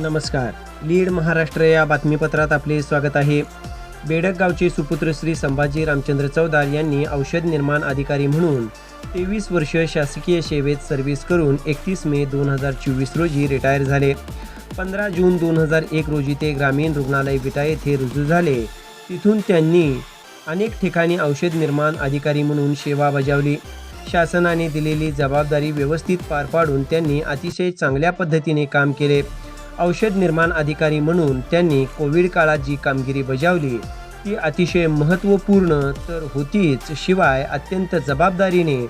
नमस्कार. लीड महाराष्ट्र या बातमीपत्रात आपले स्वागत आहे. बेडक गावचे सुपुत्र श्री संभाजी रामचंद्र चौदार यांनी औषध निर्माण अधिकारी म्हणून तेवीस वर्ष शासकीय सेवेत सर्व्हिस करून एकतीस मे दोन हजार चोवीस रोजी रिटायर झाले. पंधरा जून दोन हजार एक रोजी ते ग्रामीण रुग्णालय विटा येथे रुजू झाले. तिथून त्यांनी अनेक ठिकाणी औषध निर्माण अधिकारी म्हणून सेवा बजावली. शासनाने दिलेली जबाबदारी व्यवस्थित पार पाडून त्यांनी अतिशय चांगल्या पद्धतीने काम केले. औषध निर्माण अधिकारी म्हणून त्यांनी कोविड काळात जी कामगिरी बजावली ती अतिशय महत्त्वपूर्ण तर होतीच. शिवाय अत्यंत जबाबदारीने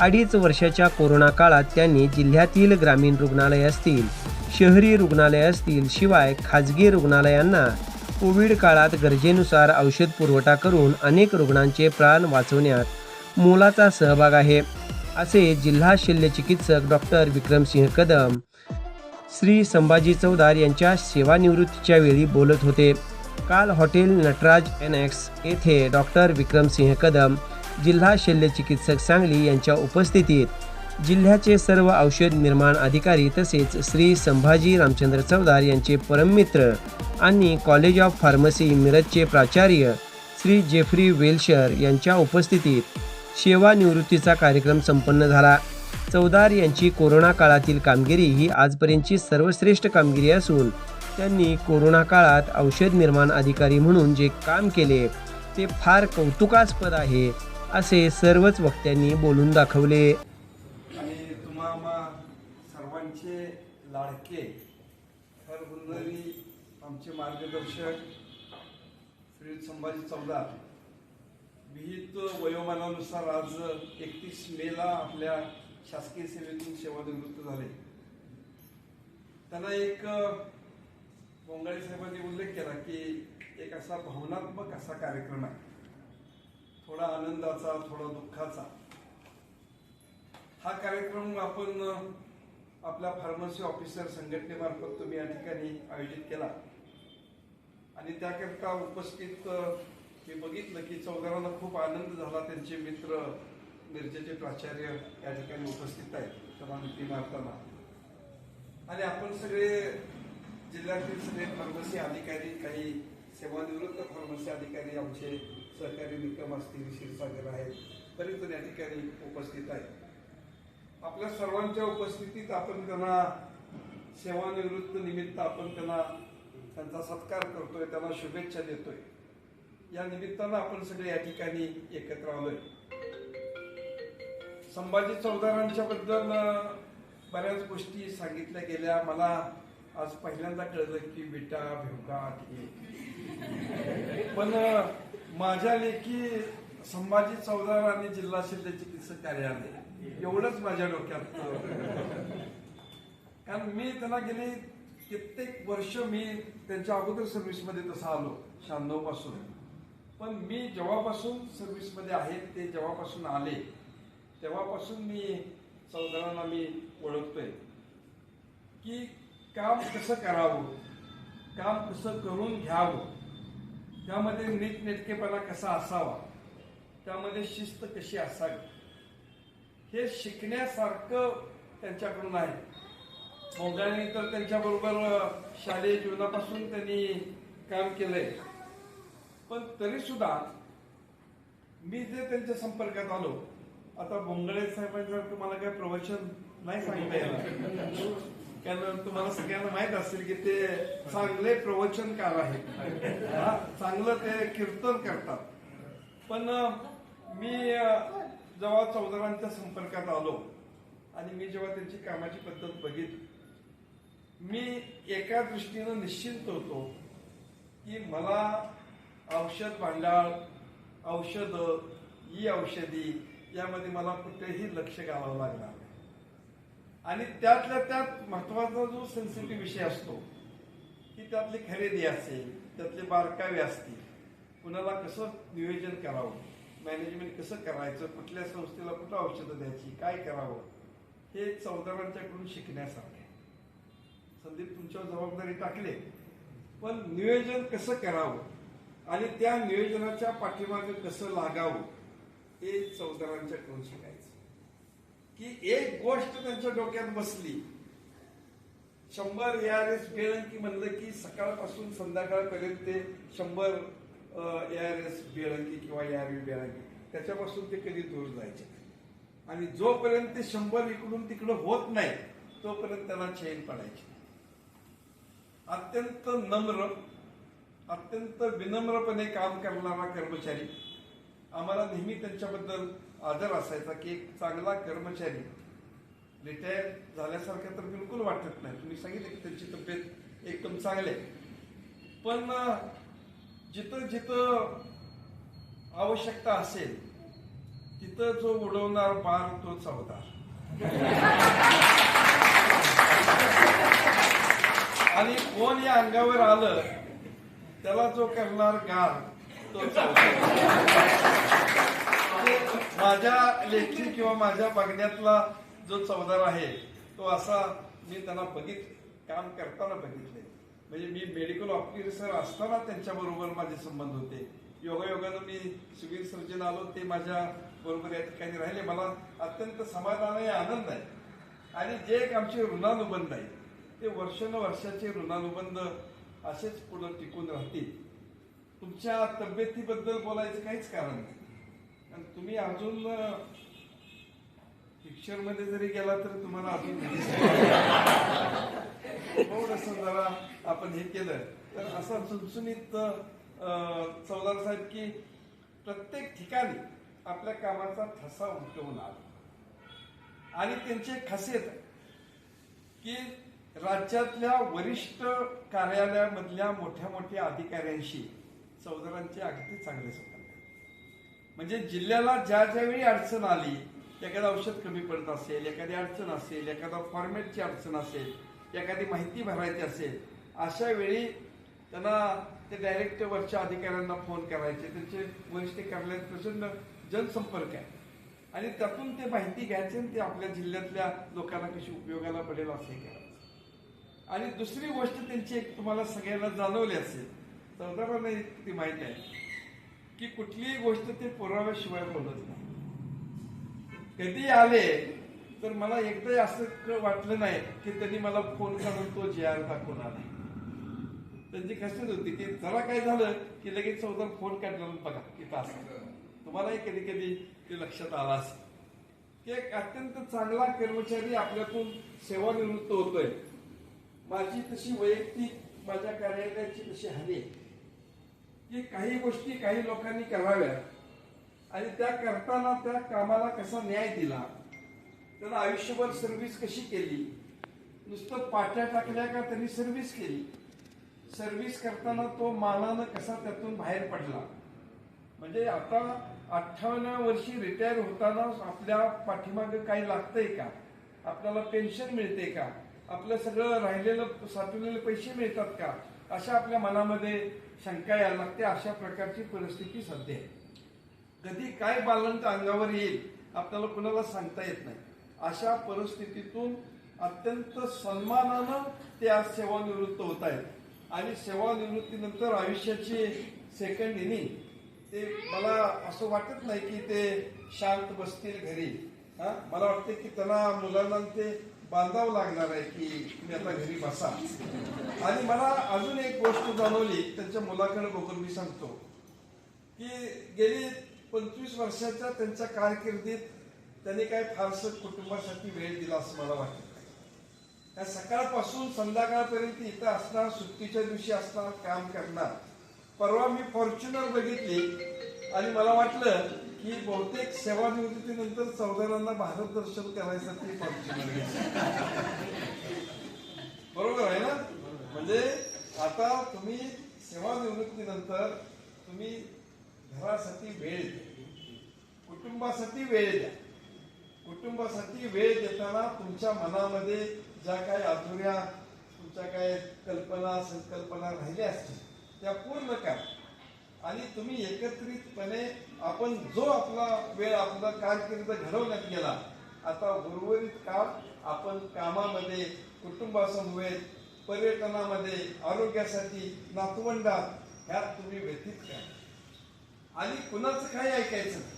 अडीच वर्षाच्या कोरोना काळात त्यांनी जिल्ह्यातील ग्रामीण रुग्णालय असतील शहरी रुग्णालय असतील शिवाय खाजगी रुग्णालयांना कोविड काळात गरजेनुसार औषध पुरवठा करून अनेक रुग्णांचे प्राण वाचवण्यात मोलाचा सहभाग आहे असे जिल्हा शल्यचिकित्सक डॉक्टर विक्रमसिंह कदम श्री संभाजी चौदार यांच्या सेवानिवृत्तीच्या वेळी बोलत होते. काल हॉटेल नटराज एन एक्स येथे डॉक्टर विक्रमसिंह कदम जिल्हा शल्यचिकित्सक सांगली यांच्या उपस्थितीत जिल्ह्याचे सर्व औषध निर्माण अधिकारी तसेच श्री संभाजी रामचंद्र चौदार यांचे परममित्र आणि कॉलेज ऑफ फार्मसी मिरजचे प्राचार्य श्री जेफ्री वेलशर यांच्या उपस्थितीत सेवानिवृत्तीचा कार्यक्रम संपन्न झाला. चौदार यांची कोरोना काळातील कामगिरी ही आजपर्यंतची सर्वश्रेष्ठ कामगिरी असून त्यांनी कोरोना काळात औषध निर्माण अधिकारी म्हणून जे काम केले ते फार कौतुकास्पद आहे असे सर्वच वक्त्यांनी बोलून दाखवले. आणि तुम्हा सर्वांचे लाडके आमचे मार्गदर्शक श्री संभाजी चौदार. विहित वयोमानानुसार आज एकतीस मेला आपल्या शासकीय सेवेतून सेवानिवृत्त झाले. त्यांना एक बोंगाळे साहेबांनी उल्लेख केला की एक असा भावनात्मक असा कार्यक्रम आहे. थोडा आनंदाचा थोडा दुःखाचा. हा कार्यक्रम आपण आपल्या फार्मसी ऑफिसर संघटनेमार्फत तुम्ही या ठिकाणी आयोजित केला. आणि त्याकरता उपस्थित मी बघितलं की चौदारांना खूप आनंद झाला. त्यांचे मित्र मिरजेचे प्राचार्य या ठिकाणी उपस्थित आहेत. समानुती मारताना आणि आपण सगळे जिल्ह्यातील सगळे फार्मसी अधिकारी काही सेवानिवृत्त फार्मसी अधिकारी आमचे सहकारी निकम असतील क्षीरसागर आहेत तरी जण या ठिकाणी उपस्थित आहेत. आपल्या सर्वांच्या उपस्थितीत आपण त्यांना सेवानिवृत्त निमित्त आपण त्यांना त्यांचा सत्कार करतोय त्यांना शुभेच्छा देतोय. या निमित्तानं आपण सगळे या ठिकाणी एकत्र आलोय. संभाजी चौधरांच्या बद्दल बऱ्याच गोष्टी सांगितल्या गेल्या. मला आज पहिल्यांदा कळलं की बिटा भिवका हे पण माझ्या लेखी संभाजी चौदार आणि जिल्हा शल्य चिकित्सक कार्यालय एवढंच माझ्या डोक्यात कारण मी त्यांना गेली कित्येक वर्ष मी त्यांच्या अगोदर सर्व्हिसमध्ये तसं आलो शहाण्णवपासून पण मी जेव्हापासून सर्व्हिसमध्ये आहे ते जेव्हापासून आले तेव्हापासून मी चौदारांना मी ओळखतोय. की काम कसं करावं काम कसं करून घ्यावं त्यामध्ये नीटनेटकेपणा कसा असावा त्यामध्ये शिस्त कशी असावी हे शिकण्यासारखं त्यांच्याकडून आहे. मोगाने तर त्यांच्याबरोबर शालेय जीवनापासून त्यांनी काम केलंय. पण तरी सुद्धा मी जे त्यांच्या संपर्कात आलो आता बोंगळे साहेबांचं तुम्हाला काय प्रवचन नाही सांगता येणार. कारण तुम्हाला सगळ्यांना माहीत असेल की ते चांगले प्रवचनकार आहेत. हा, चांगलं ते कीर्तन करतात. पण मी जेव्हा चौधरांच्या संपर्कात आलो आणि मी जेव्हा त्यांची कामाची पद्धत बघितली मी एका दृष्टीनं निश्चिंत होतो की मला औषध भांडाळ औषध ई औषधी यामध्ये मला कुठेही लक्ष घालावं लागणार नाही. आणि त्यातल्या त्यात महत्त्वाचा जो सेन्सिटिव्ह विषय असतो की त्यातली खरेदी असेल त्यातले बारकावे असतील कुणाला कसं नियोजन करावं मॅनेजमेंट कसं करायचं कुठल्या संस्थेला कुठं औषधं द्यायची काय करावं हे चौदारांच्याकडून शिकण्यासारखे संदीप तुमच्यावर जबाबदारी टाकले. पण नियोजन कसं करावं आणि त्या नियोजनाच्या पाठीमागे कसं लागावं हे चौदारांच्याकडून शिकायचं. की एक गोष्ट त्यांच्या डोक्यात बसली. शंभर ए आर एस म्हणलं की सकाळपासून संध्याकाळपर्यंत ते शंभर ए आर एस बेळंकी किंवा ए आर व्ही बेळंकी त्याच्यापासून ते कधी दूर जायचे. आणि जोपर्यंत ते शंभर इकडून तिकडं होत नाही तोपर्यंत त्यांना चैन पडायची. अत्यंत नम्र अत्यंत विनम्रपणे काम करणारा कर्मचारी. आम्हाला नेहमी त्यांच्याबद्दल आदर असायचा की एक चांगला कर्मचारी रिटायर झाल्यासारखं तर बिलकुल वाटत नाही. तुम्ही सांगितलं की त्यांची तब्येत एकदम चांगली आहे. पण जिथं जिथं आवश्यकता असेल तिथं जो उडवणार बार तो चवदार आणि कोण या अंगावर आलं त्याला जो करणार गार माझ्या लेखी किंवा माझ्या बघण्यातला जो चौदार आहे तो असा मी त्यांना बघित काम करताना बघितले. म्हणजे मी मेडिकल ऑफिसर असताना त्यांच्या बरोबर माझे संबंध होते. योगायोगानं मी सिव्हिल सर्जन आलो ते माझ्या बरोबर या ठिकाणी राहिले. मला अत्यंत समाधान आहे आनंद आहे. आणि जे एक आमचे ऋणानुबंध आहे ते वर्षानुवर्षाचे ऋणानुबंध असेच पुढे टिकून राहतील. तुमच्या तब्येतीबद्दल बोलायचं काहीच कारण नाही. आणि तुम्ही अजून पिक्चरमध्ये जरी गेला तर तुम्हाला अजून असं हो, जरा आपण हे केलं तर असं सुनसुनीत चौदार साहेब की प्रत्येक ठिकाणी आपल्या कामाचा ठसा उमटवून आला. आणि त्यांची खासियत की राज्यातल्या वरिष्ठ कार्यालयामधल्या मोठ्या मोठ्या अधिकाऱ्यांशी चौधरांचे अगदी चांगले संबंध आहेत. म्हणजे जिल्ह्याला ज्या ज्यावेळी अडचण आली एखादं औषध कमी पडत असेल एखादी अडचण असेल एखादा फॉर्मॅटची अडचण असेल एखादी माहिती भरायची असेल अशा वेळी त्यांना ते डायरेक्ट वरच्या अधिकाऱ्यांना फोन करायचे. त्यांचे वरिष्ठ कार्यालयात प्रचंड जनसंपर्क आहे. आणि त्यातून ते माहिती घ्यायचे आणि ते आपल्या जिल्ह्यातल्या लोकांना कशी उपयोगाला पडेल असे करायचं. आणि दुसरी गोष्ट त्यांची एक तुम्हाला सगळ्यांना जाणवली असेल चौदारांना ती माहीत आहे की कुठलीही गोष्ट ते पुराव्याशिवाय बोलत नाही. कधी आले तर मला एकदा असं वाटलं नाही की त्यांनी मला फोन करून तो जे आर दाखवून आला त्यांची खासियत होती की जरा काय झालं की लगेच चौदा फोन काढला बघा की असं. तुम्हालाही कधी कधी ते लक्षात आला असेल. की एक अत्यंत चांगला कर्मचारी आपल्यातून सेवानिवृत्त होतोय. माझी तशी वैयक्तिक माझ्या कार्यालयाची तशी हवी आहे. की काही गोष्टी काही लोकांनी कराव्या आणि त्या करताना त्या कामाला कसा न्याय दिला? त्याला आयुष्यभर सर्व्हिस कशी केली? नुसतं पाट्या टाकल्या का त्यांनी सर्व्हिस केली? सर्व्हिस करताना तो मानानं कसा त्यातून बाहेर पडला? म्हणजे आता अठ्ठावन्न वर्षी रिटायर होताना आपल्या पाठीमागे काही लागतंय का? आपल्याला पेन्शन मिळते का? आपलं सगळं राहिलेलं साठवलेले पैसे मिळतात का? अशा आपल्या मनामध्ये शंका यायला लागते अशा प्रकारची परिस्थिती सध्या आहे. कधी काय बालंत अंगावर येईल आपल्याला कुणाला सांगता येत नाही. अशा परिस्थितीतून अत्यंत सन्मानानं ते आज सेवानिवृत्त होत आहेत. आणि सेवानिवृत्तीनंतर आयुष्याची सेकंड इनिंग ते मला असं वाटत नाही की ते शांत बसतील घरी. हा? मला वाटते की त्यांना मुलांना ते बांधावं लागणार आहे की तुम्ही आता घरी बसा. आणि मला अजून एक गोष्ट जाणवली त्यांच्या मुलाकडे बघून मी सांगतो. की गेली पंचवीस वर्षाच्या त्यांच्या कारकिर्दीत त्यांनी काय फारसं कुटुंबासाठी वेळ दिला असं मला वाटत नाही. त्या सकाळपासून संध्याकाळपर्यंत इथं असणार सुट्टीच्या दिवशी असणार काम करणार. परवा मी फॉर्च्युनर बघितली आणि मला वाटलं की बहुतेक सेवानिवृत्तीनंतर चौदारांना भारत दर्शन करायसाठी बरोबर आहे ना? म्हणजे आता तुम्ही सेवानिवृत्तीनंतर तुम्ही घरासाठी वेळ द्या. कुटुंबासाठी वेळ द्या. कुटुंबासाठी वेळ देताना तुमच्या मनामध्ये ज्या काही अधुऱ्या तुमच्या काय कल्पना संकल्पना राहिल्या असतील त्या पूर्ण करा. आणि तुम्ही एकत्रितपणे आपण जो आपला वेळ आपला कारकीर्द घडवण्यात गेला आता उर्वरित काळ आपण कामामध्ये कुटुंबासमवेत पर्यटनामध्ये आरोग्यासाठी नातवंडात ह्यात तुम्ही व्यतीत करा. आणि कुणाचं काय ऐकायचं नाही.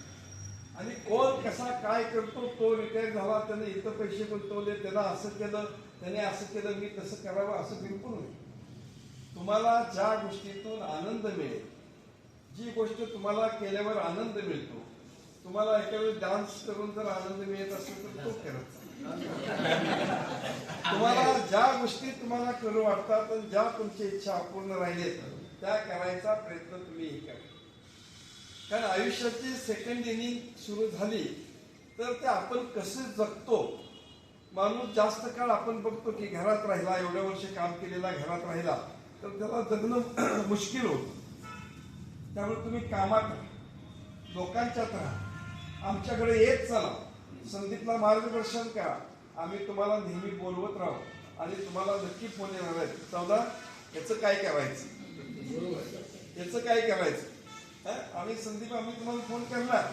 आणि कोण कसा काय करतो तो रिटायर झाला त्याने इथं पैसे गुंतवले त्याला असं केलं त्याने असं केलं मी तसं करावं असं बिलकुल नाही. तुम्हाला ज्या गोष्टीतून आनंद मिळेल जी गोष्ट तुम्हाला केल्यावर आनंद मिळतो तुम्हाला एका वेळी डान्स करून जर आनंद मिळत असेल तर तो करत तुम्हाला ज्या गोष्टी तुम्हाला करू वाटतात आणि ज्या तुमच्या इच्छा अपूर्ण राहिलेत त्या करायचा प्रयत्न तुम्ही करा. कारण आयुष्याची सेकंड इनिंग सुरू झाली तर ते आपण कसं जगतो? माणूस जास्त काळ आपण बघतो की घरात राहिला एवढ्या वर्ष काम केलेला घरात राहिला तर त्याला जगणं मुश्किल होतं. त्यामुळे तुम्ही कामात लोकांच्यात राहा. आमच्याकडे येत चला. संदीपला मार्गदर्शन करा. आम्ही तुम्हाला नेहमी बोलवत राहू. आणि तुम्हाला नक्की फोन येणार आहे चौदा याचं काय करायचं? याचं काय करायचं? आणि आम्ही संदीप आम्ही तुम्हाला फोन करणार.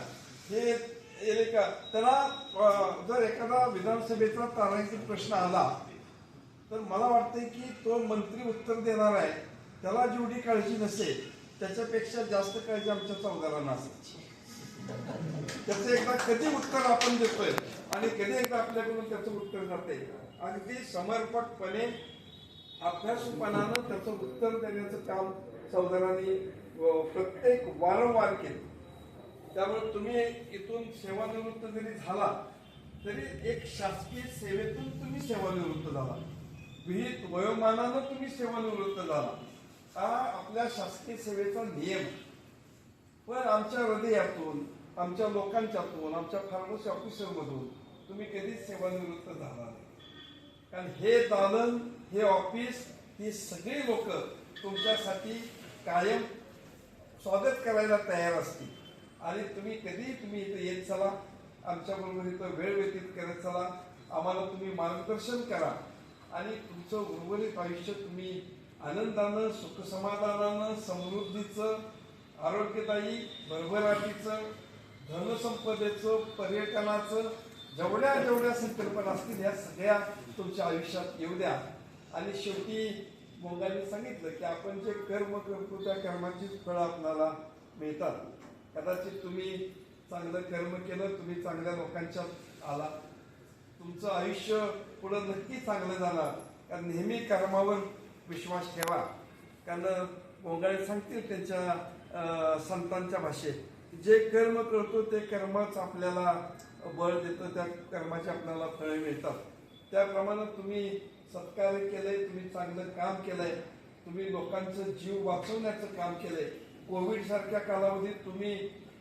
हे का त्याला जर एखादा विधानसभेचा तारांकित प्रश्न आला तर मला वाटतंय की तो मंत्री उत्तर देणार आहे. त्याला जेवढी काळजी नसेल त्याच्यापेक्षा जास्त काळजी आमच्या चौदाला असायची त्याचं एकदा कधी उत्तर आपण देतोय? आणि कधी एकदा आपल्याकडून त्याचं उत्तर जाते अगदी समर्पकपणे अभ्यासपणानं त्याचं उत्तर देण्याचं काम चौधरांनी प्रत्येक वारंवार केलं. त्यामुळे तुम्ही इथून सेवानिवृत्त जरी झाला तरी एक शासकीय सेवेतून तुम्ही सेवानिवृत्त झाला. विहित वयोमानानं तुम्ही सेवानिवृत्त झाला. हा आपल्या शासकीय सेवेचा नियम. पण आमच्या हृदयातून आमच्या लोकांच्यातून आमच्या फार्मसी ऑफिसरमधून तुम्ही कधीच सेवानिवृत्त झाला नाही. कारण हे दालन हे ऑफिस ही सगळी लोक तुमच्यासाठी कायम स्वागत करायला तयार असतील. आणि तुम्ही कधी तुम्ही इथं येत चला आमच्याबरोबर इथं वेळ व्यतीत करत चला आम्हाला तुम्ही मार्गदर्शन करा. आणि तुमचं उर्वरित आयुष्य तुम्ही आनंदानं सुखसमाधानानं समृद्धीचं आरोग्यदायी भरभराटीचं धनसंपदेचं पर्यटनाचं जेवढ्या जेवढ्या संकल्पना असतील ह्या सगळ्या तुमच्या आयुष्यात येऊ द्या. आणि शेवटी मोगाने सांगितलं की आपण जे कर्म करतो त्या कर्माचीच फळं आपणाला मिळतात कदाचित तुम्ही चांगलं कर्म केलं तुम्ही चांगल्या लोकांच्यात आला. तुमचं आयुष्य पुढं नक्की चांगलं जाणार. कारण नेहमी कर्मावर विश्वास ठेवा. कारण गोंगाळे सांगतील त्यांच्या संतांच्या भाषेत. जे कर्म करतो ते कर्मच आपल्याला बळ देतं. त्या कर्माचे आपल्याला फळे मिळतात. त्याप्रमाणे तुम्ही सत्कार्य केलंय तुम्ही चांगलं काम केलंय. तुम्ही लोकांचं जीव वाचवण्याचं काम केलंय. कोविड सारख्या कालावधीत तुम्ही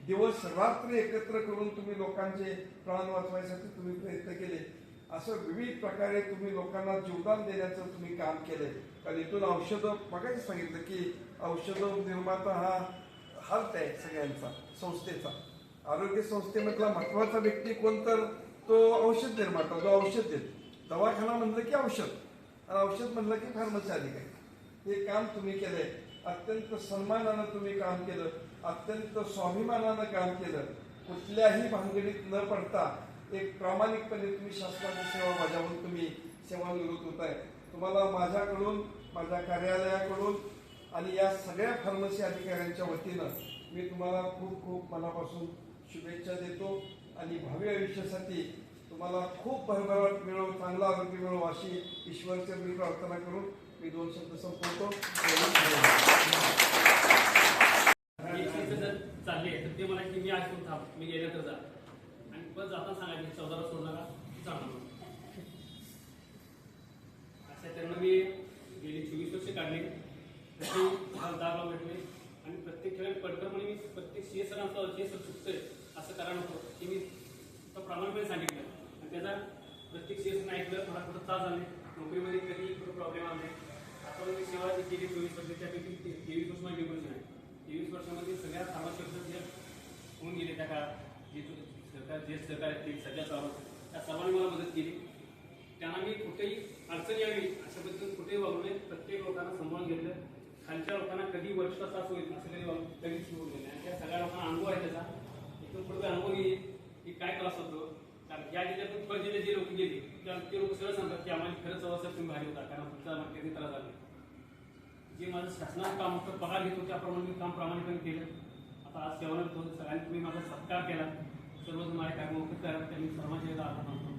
दिवस रात्र एकत्र करून तुम्ही लोकांचे प्राण वाचवायसाठी तुम्ही प्रयत्न केले. असं विविध प्रकारे तुम्ही लोकांना जीवदान देण्याचं तुम्ही काम केलंय. कारण इथून औषधं बघायचं सांगितलं की औषधं निर्माता हा हार्ट आहे सगळ्यांचा संस्थेचा. आरोग्य संस्थेमधला महत्त्वाचा व्यक्ती कोण तर तो औषध निर्माता जो औषध देतो. दवाखाना म्हणलं की औषध. आणि औषध म्हणलं की फार्मसी अधिकारी हे काम तुम्ही केलंय. अत्यंत सन्मानानं तुम्ही काम केलं. अत्यंत स्वाभिमानानं काम केलं. कुठल्याही भानगडीत न पडता एक प्रामाणिकपणे तुम्ही शासनाची सेवा बजावून तुम्ही सेवानिवृत्त होत आहे तुम्हाला माझ्याकडून माझ्या कार्यालयाकडून आणि या सगळ्या फार्मसी अधिकाऱ्यांच्या वतीनं मी तुम्हाला खूप खूप मनापासून शुभेच्छा देतो आणि भावी आयुष्यासाठी तुम्हाला खूप भरभराट मिळो चांगला आरोग्य मिळो अशी ईश्वरच्या मी प्रार्थना करून मी दोन शब्द संपवतो. चालले आहे तर ते मला की मी आज करून थांब मी गेल्या तर जा. आणि परत जाताना सांगायचं चौदाला सोडू नका त्यांना मी गेली चोवीस वर्ष काढले. दहा लाव भेटले. आणि प्रत्येक ठिकाणी पडकरपणे मी प्रत्येक सी एस जे सर चुकतंय असं कारण होतं ते मी प्रामाणिकपणे सांगितलं. आणि त्याचा प्रत्येक सी एस ऐकलं थोडा थोडं त्रास झाले. नोकरीमध्ये कधी थोडं प्रॉब्लेम आले. आता मी सेवा जी केली चोवीस वर्ष त्यापैकी तेवीस वर्ष माझी डिप्रेशन आहे तेवीस वर्षामध्ये सगळ्या फार्मासिस्ट जे होऊन गेले त्या काळात जे सरकार जे सरकार आहेत ते सगळ्या त्या सर्वांनी मला मदत केली. त्यांना मी कुठेही अडचण यावी अशा पद्धतीने कुठेही वागू नये प्रत्येक लोकांना सांभाळून घेतलं. खालच्या लोकांना कधी वर्ष तास होईल असं कधी सुरू होईल आणि त्या सगळ्या लोकांना अनुभव आहे त्याचा. इथून पुढे अनुभव येईल की काय त्रास होतो? कारण या जिल्ह्यातून फळ जिल्ह्यात जे लोक गेले त्या ते लोक सगळं सांगतात की आम्हाला खरंच अवस्था तुम्ही भारी होता कारण तुमचा आम्हाला कधी त्रास झाला. जे माझं शासनाचं काम होतं पगार घेतो त्याप्रमाणे मी काम प्रामाणिकपणे केलं. आता आज सेवानिवृत्त होतो सगळ्यांनी तुम्ही माझा सत्कार केला. सर्वजण माझ्या काय मोफत करा त्यांनी सर्वांच्या आभार मानतो.